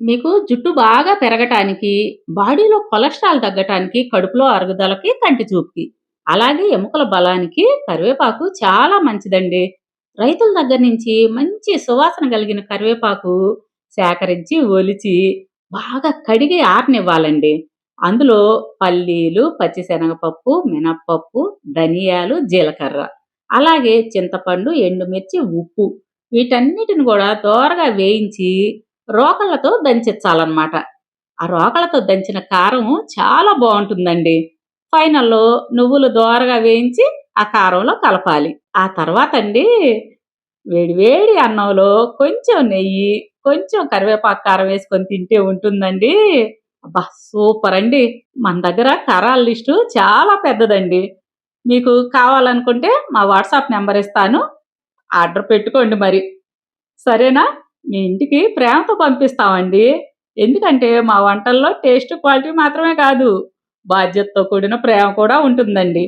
మీకు జుట్టు బాగా పెరగటానికి, బాడీలో కొలెస్ట్రాల్ తగ్గటానికి, కడుపులో అరుగుదలకి, కంటి చూపుకి. అలాగే ఎముకల బలానికి కరివేపాకు చాలా మంచిదండి. రైతుల దగ్గర నుంచి మంచి సువాసన కలిగిన కరివేపాకు సేకరించి, ఒలిచి, బాగా కడిగి ఆరనివ్వాలండి. అందులో పల్లీలు, పచ్చిశనగపప్పు, మినప్పప్పు ధనియాలు, జీలకర్ర, అలాగే చింతపండు, ఎండుమిర్చి, ఉప్పు వీటన్నిటిని కూడా దోరగా వేయించి రోకళ్ళతో దంచాలన్నమాట ఆ రోకళ్ళతో దంచిన కారం చాలా బాగుంటుందండి ఫైనల్‌లో నువ్వులు దోరగా వేయించి ఆ కారంలో కలపాలి. ఆ తర్వాత అండి వేడివేడి అన్నంలో కొంచెం నెయ్యి, కొంచెం కరివేపాకు కారం వేసుకొని తింటే ఉంటుందండి. అబ్బా! సూపర్ అండి మన దగ్గర కారాల లిస్టు చాలా పెద్దదండి. మీకు కావాలనుకుంటే మా వాట్సాప్ నెంబర్ ఇస్తాను. ఆర్డర్ పెట్టుకోండి మరి. సరేనా? మీ ఇంటికి ప్రేమతో పంపిస్తామండి. ఎందుకంటే మా వంటల్లో టేస్ట్, క్వాలిటీ మాత్రమే కాదు బాధ్యతతో కూడిన ప్రేమ కూడా ఉంటుందండి.